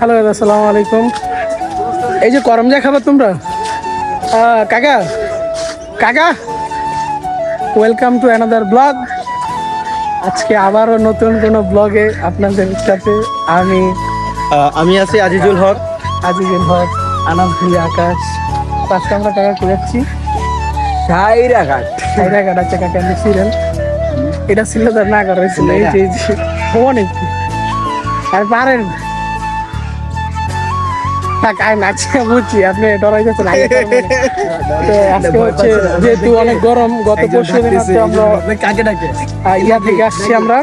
Hello দাদা আসসালামু আলাইকুম এই যে করম যা খাবার তোমরা? কাকা? কাকা? ওয়েলকাম টু অ্যানাদার ব্লগ আজকে আবারও নতুন কোনো ব্লগে আপনাদের সাথে আমি আমি আছি আজিজুল হক। আজিজুল হক আনাম আনামফুলি আকাশ। আজকে আমরা কাকা করে যাচ্ছি সাইরাঘাট সাইরা কাটা চাকা কেন ছিলেন এটা ছিল তার না করা হয়েছিল এই যে এই যে। অনেক। আর পারেন। থাক নাচি বুঝছি আপনি ডরাই যাচ্ছেন আগে তো আজকে হচ্ছে যেহেতু অনেক গরম গত পরশু দিন হচ্ছে আমরা কাকে ডাকে? আহ, ইয়া থেকে আসছি আমরা।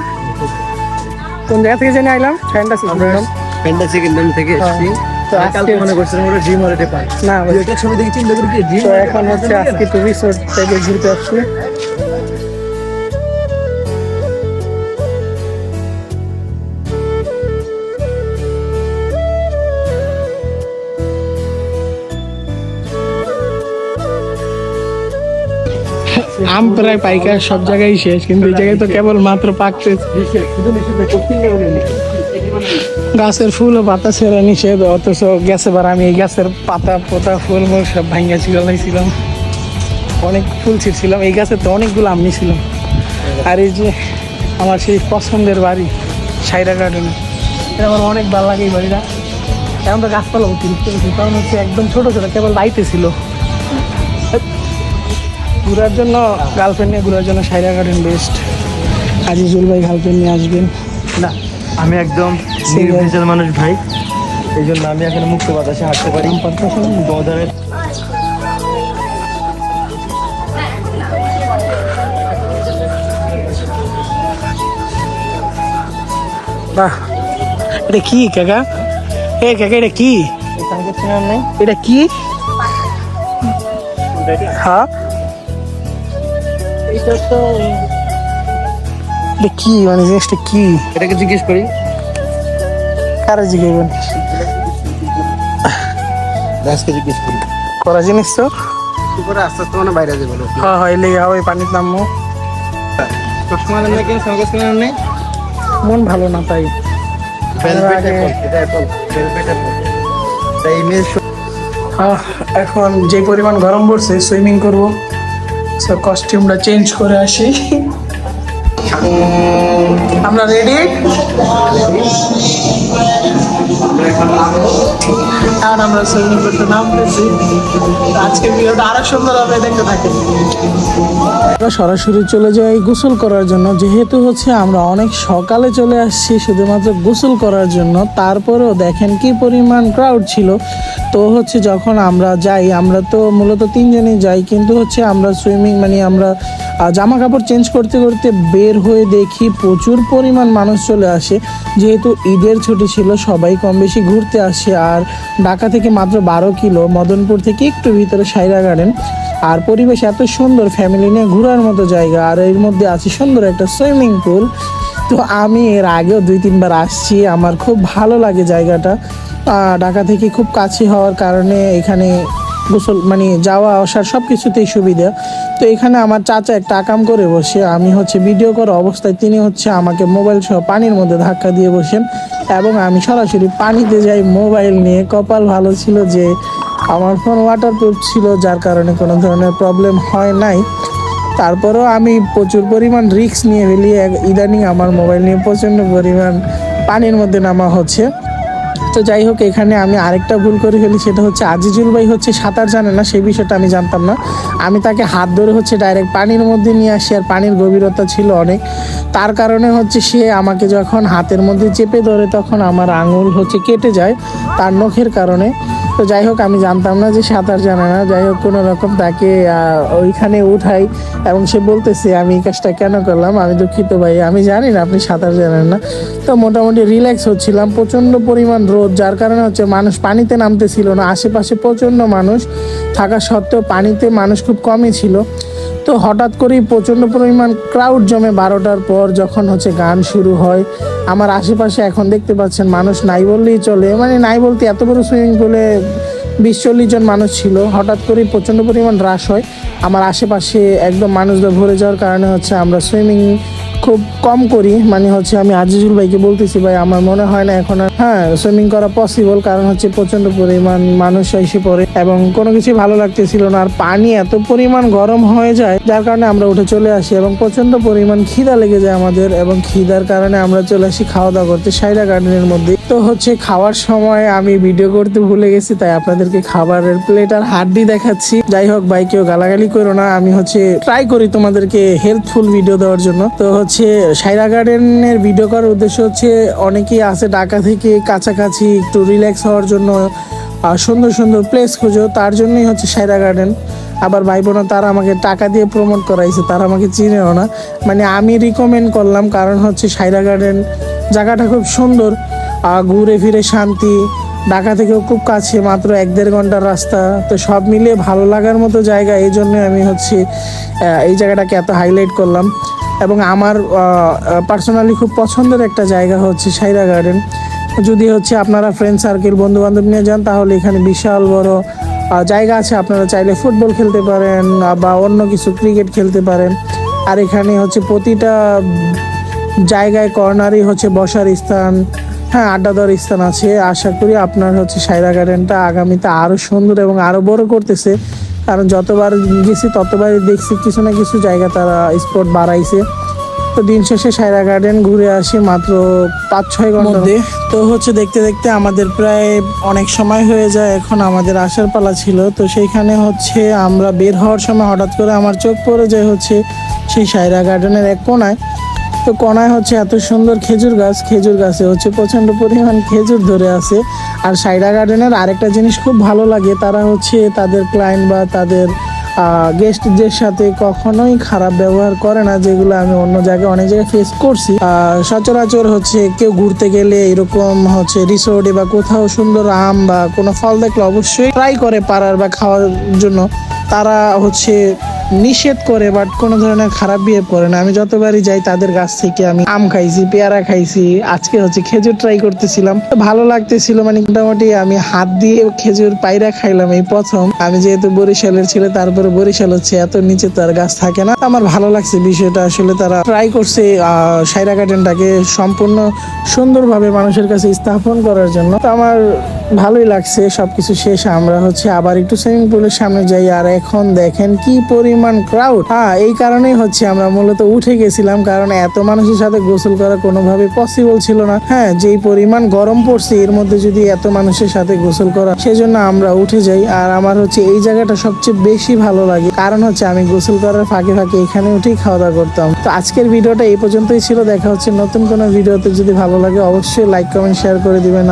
কোন জায়গা থেকে জেনে আইলাম? ফ্যানটা আমরা ফ্যান্টাসি কিংডম থেকে এসেছি। তো তো আজকে মনে করছিলাম ওরা ড্রিম হলিডে পার্ক না ছবি দেখে চিন্তা করি কি ড্রিম এখন হচ্ছে আজকে থেকে ঘুরতে আসছি। আম প্রায় পাইকার সব জায়গায় শেষ, কিন্তু এই জায়গায় তো কেবল মাত্র নিষিদ্ধ গাছের ফুল ও পাতা ছেড়া নিষেধ, অথচ গেছে বার আমি এই গাছের পাতা পোতা ফুল মূল সব ভাঙ্গা ছিলাম অনেক ফুল ছিঁড়ছিলাম, এই গাছে তো অনেকগুলো আম নিয়েছিলাম আর এই যে আমার সেই পছন্দের বাড়ি, সাইরা গার্ডেন, এটা আমার অনেক ভালো লাগে এই বাড়িটা। এখন তো গাছপালা অতিরিক্ত কারণ হচ্ছে একদম ছোটো ছোটো, কেবল বাইতে ছিল। ঘুরার জন্য গার্লফ্রেন্ড নিয়ে ঘুরার জন্য সাইরা গার্ডেন বেস্ট আজিজুল ভাই গার্লফ্রেন্ড নিয়ে আসবেন। না আমি একদম নির্ভেজাল মানুষ ভাই। এই জন্য আমি এখানে মুক্ত বাতাসে হাঁটতে পারি। বাহ এটা কি কাকা? এ কাকা এটা কি? এটা কি? হ্যাঁ? এটা তো এটা কি মানে জিনিসটা কি? এটাকে জিজ্ঞেস করি। কারা দাসকে জিজ্ঞেস করি। করা জিনিস তো? কি করে আস্তে আস্তে মানে বাইরে যাবে হ্যাঁ হয় লেগে পানির চশমা সঙ্গে নেই মন ভালো না তাই। এখন যে পরিমাণ গরম পড়ছে সুইমিং করব। সো কস্টিউমটা চেঞ্জ করে আসি। আমরা রেডি আর আমরা সুইমিং করতে নামতেছি। ভিডিওটা আরও সুন্দর হবে দেখতে থাকেন। সরাসরি চলে যাই গোসল করার জন্য। যেহেতু হচ্ছে আমরা অনেক সকালে চলে আসছি, শুধুমাত্র গোসল করার জন্য। তারপরেও দেখেন কি পরিমাণ ক্রাউড ছিল। তো হচ্ছে যখন আমরা যাই, আমরা তো মূলত তিনজনই যাই, কিন্তু হচ্ছে আমরা সুইমিং মানে আমরা জামা কাপড় চেঞ্জ করতে করতে বের হয়ে দেখি প্রচুর পরিমাণ মানুষ চলে আসে। যেহেতু ঈদের ছুটি ছিল, সবাই কম বেশি ঘুরতে আসে। আর ঢাকা থেকে মাত্র বারো কিলো, মদনপুর থেকে একটু ভিতরে সাইরা গার্ডেন আর পরিবেশ এত সুন্দর ফ্যামিলি নিয়ে ঘোরার মতো জায়গা। আর এর মধ্যে আছে সুন্দর একটা সুইমিং পুল তো আমি এর আগেও দুই তিনবার আসছি। আমার খুব ভালো লাগে জায়গাটা। ঢাকা থেকে খুব কাছে হওয়ার কারণে এখানে গোসল মানে যাওয়া, আসার সব কিছুতেই সুবিধা। তো এখানে আমার চাচা একটা আকাম করে বসে, আমি হচ্ছে ভিডিও করা অবস্থায় তিনি হচ্ছে আমাকে মোবাইল সহ পানির মধ্যে ধাক্কা দিয়ে বসেন এবং আমি সরাসরি পানিতে যাই মোবাইল নিয়ে। কপাল ভালো ছিল যে আমার ফোন ওয়াটারপ্রুফ ছিল, যার কারণে কোনো ধরনের প্রবলেম হয় নাই। তারপরেও আমি প্রচুর পরিমাণ রিস্ক নিয়ে ফেলি। ইদানিং আমার মোবাইল নিয়ে প্রচণ্ড পরিমাণ পানির মধ্যে নামা হচ্ছে। তো যাই হোক, এখানে আমি আরেকটা ভুল করে ফেলি, সেটা হচ্ছে আজিজুল ভাই হচ্ছে সাঁতার জানে না সেই বিষয়টা আমি জানতাম না। আমি তাকে হাত ধরে হচ্ছে ডাইরেক্ট পানির মধ্যে নিয়ে আসি, আর পানির গভীরতা ছিল অনেক। তার কারণে হচ্ছে সে আমাকে যখন হাতের মধ্যে চেপে ধরে, তখন আমার আঙুল হচ্ছে কেটে যায়, তার নখের কারণে। তো যাই হোক, আমি জানতাম না যে সাঁতার জানে না। যাই হোক, কোনো রকম তাকে ওইখানে উঠাই এবং সে বলতেছে, আমি এই কাজটা কেন করলাম? আমি দুঃখিত ভাই, আমি জানি না আপনি সাঁতার জানেন না। তো মোটামুটি রিল্যাক্স হচ্ছিলাম। প্রচণ্ড পরিমাণ রোদ, যার কারণে হচ্ছে মানুষ পানিতে নামতেছিল না। আশেপাশে প্রচণ্ড মানুষ থাকা সত্ত্বেও পানিতে মানুষ খুব কমই ছিল। তো হঠাৎ করেই প্রচণ্ড পরিমাণ ক্রাউড জমে বারোটার পর যখন হচ্ছে গান শুরু হয়, আমার আশেপাশে এখন দেখতে পাচ্ছেন মানুষ নাই বললেই চলে। মানে নাই বলতে এত বড় সুইমিং পুলে বিশ চল্লিশ জন মানুষ ছিল। হঠাৎ করেই প্রচণ্ড পরিমাণ হ্রাস হয়। আমার আশেপাশে একদম মানুষদের ভরে যাওয়ার কারণে হচ্ছে আমরা সুইমিং খুব কম করি মানে হচ্ছে আমি আজিজুল ভাইকে বলতেছি, ভাই, আমার মনে হয় না এখন আর হ্যাঁ সুইমিং করা পসিবল কারণ হচ্ছে প্রচণ্ড পরিমাণ মানুষ এসে পড়ে এবং কোনো কিছু ভালো লাগতেছিল না, আর পানি এত পরিমাণ গরম হয়ে যায়, যার কারণে আমরা উঠে চলে আসি এবং প্রচণ্ড পরিমাণ খিদা লেগে যায় আমাদের এবং খিদার কারণে আমরা চলে আসি খাওয়া দাওয়া করতে সাইরা গার্ডেনের মধ্যে। তো হচ্ছে খাওয়ার সময় আমি ভিডিও করতে ভুলে গেছি, তাই আপনাদেরকে খাবারের প্লেট আর হাড্ডি দেখাচ্ছি। যাই হোক, ভাই, কেউ গালাগালি করো না, আমি হচ্ছে ট্রাই করি তোমাদেরকে হেল্পফুল ভিডিও দেওয়ার জন্য। তো হচ্ছে সাইরা গার্ডেনের ভিডিও করার উদ্দেশ্য হচ্ছে অনেকেই আছে ঢাকা থেকে কাছাকাছি একটু রিল্যাক্স হওয়ার জন্য সুন্দর সুন্দর প্লেস খুঁজো, তার জন্যই হচ্ছে সাইরা গার্ডেন। আবার ভাই বোন তারা আমাকে টাকা দিয়ে প্রমোট করাইছে, তারা আমাকে চিনেও না। মানে আমি রিকমেন্ড করলাম, কারণ হচ্ছে সাইরা গার্ডেন জায়গাটা খুব সুন্দর ঘুরে ফিরে শান্তি ঢাকা থেকেও খুব কাছে, মাত্র এক দেড় ঘণ্টার রাস্তা। তো সব মিলিয়ে ভালো লাগার মতো জায়গা, এই জন্য আমি হচ্ছে এই জায়গাটাকে এত হাইলাইট করলাম। এবং আমার পার্সোনালি খুব পছন্দের একটা জায়গা হচ্ছে সাইরা গার্ডেন যদি হচ্ছে আপনারা ফ্রেন্ড সার্কেল বন্ধু বান্ধব নিয়ে যান, তাহলে এখানে বিশাল বড় জায়গা আছে। আপনারা চাইলে ফুটবল খেলতে পারেন বা অন্য কিছু ক্রিকেট খেলতে পারেন। আর এখানে হচ্ছে প্রতিটা জায়গায় কর্নারই হচ্ছে বসার স্থান। হ্যাঁ আড্ডা দেওয়ার স্থান আছে। আশা করি আপনার হচ্ছে সাইরা গার্ডেনটা আগামীতে আরও সুন্দর এবং আরও বড় করতেছে। কারণ যতবার গেছি ততবারই দেখছি কিছু না কিছু জায়গা তারা স্পট বাড়াইছে। তো দিন শেষে সাইরা গার্ডেন ঘুরে আসি মাত্র পাঁচ ছয় ঘণ্টার মধ্যে। তো হচ্ছে দেখতে দেখতে আমাদের প্রায় অনেক সময় হয়ে যায়। এখন আমাদের আসার পালা ছিল। তো সেইখানে হচ্ছে আমরা বের হওয়ার সময় হঠাৎ করে আমার চোখ পড়ে যায় হচ্ছে সেই সাইরা গার্ডেনের এক কোনায়। তো কণায় হচ্ছে এত সুন্দর খেজুর গাছ, খেজুর গাছে হচ্ছে প্রচণ্ড পরিমাণ খেজুর ধরে আছে। আর সাইরা গার্ডেনের আরেকটা জিনিস খুব ভালো লাগে, তারা হচ্ছে তাদের ক্লায়েন্ট বা তাদের গেস্টদের সাথে কখনোই খারাপ ব্যবহার করে না, যেগুলো আমি অন্য জায়গায় অনেক জায়গায় ফেস করছি। সচরাচর হচ্ছে কেউ ঘুরতে গেলে এরকম হচ্ছে রিসোর্টে বা কোথাও সুন্দর আম বা কোনো ফল দেখলে অবশ্যই ট্রাই করে পাড়ার বা খাওয়ার জন্য। তারা হচ্ছে নিষেধ করে বাট কোনো ধরনের খারাপ বিহেভ করে না। আমি যতবারই যাই, তাদের গাছ থেকে আমি আম খাইছি, পেয়ারা খাইছি। আজকে হচ্ছে খেজুর ট্রাই করতেছিলাম। ভালো লাগতেছিল মানে মোটামুটি আমি হাত দিয়ে খেজুর পায়রা খাইলাম এই প্রথম। আমি যেহেতু বরিশালের ছিল, তারপরে বরিশাল হচ্ছে, এত নিচে তার গাছ থাকে না। আমার ভালো লাগছে বিষয়টা, আসলে তারা ট্রাই করছে সাইরা গার্ডেনটাকে সম্পূর্ণ সুন্দরভাবে মানুষের কাছে স্থাপন করার জন্য। তো আমার ভালোই লাগছে, সবকিছু শেষ। আমরা হচ্ছে আবার একটু সুইমিং পুলের সামনে যাই, আর এখন দেখেন কি পরিমাণ ক্রাউড হ্যাঁ এই কারণেই হচ্ছে আমরা মূলত উঠে গেছিলাম, কারণ এত মানুষের সাথে গোসল করা কোনোভাবে পসিবল ছিল না। হ্যাঁ যেই পরিমাণ গরম পড়ছে, এর মধ্যে যদি এত মানুষের সাথে গোসল করা, সেজন্য আমরা উঠে যাই। আর আমার হচ্ছে এই জায়গাটা সবচেয়ে বেশি ভালো লাগে, কারণ হচ্ছে আমি গোসল করার ফাঁকে ফাঁকে এখানে উঠেই খাওয়া দাওয়া করতাম। তো আজকের ভিডিওটা এই পর্যন্তই ছিল, দেখা হচ্ছে নতুন কোনো ভিডিওতে। যদি ভালো লাগে, অবশ্যই লাইক কমেন্ট শেয়ার করে দিবেন।